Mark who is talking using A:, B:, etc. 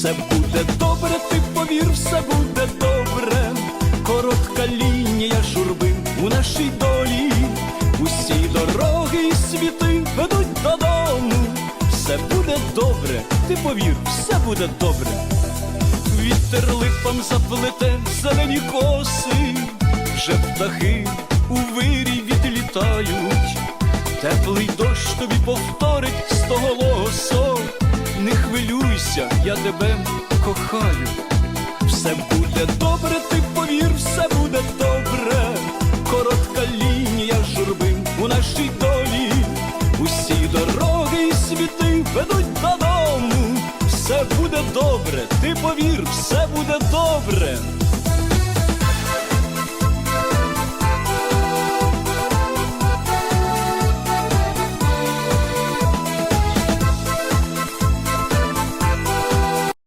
A: Все буде добре, ти повір, все буде добре. Коротка лінія журби у нашій долі. Усі дороги і світи ведуть додому. Все буде добре, ти повір, все буде добре. Вітер липом заплете зелені коси, вже птахи у вирій відлітають, теплий дощ тобі повторить стоголосо, не хвилюйся, я тебе кохаю. Все буде добре, ти повір, все буде добре. Коротка лінія журби у нашій долі. Усі дороги і світи ведуть додому. Все буде добре, ти повір, все буде добре.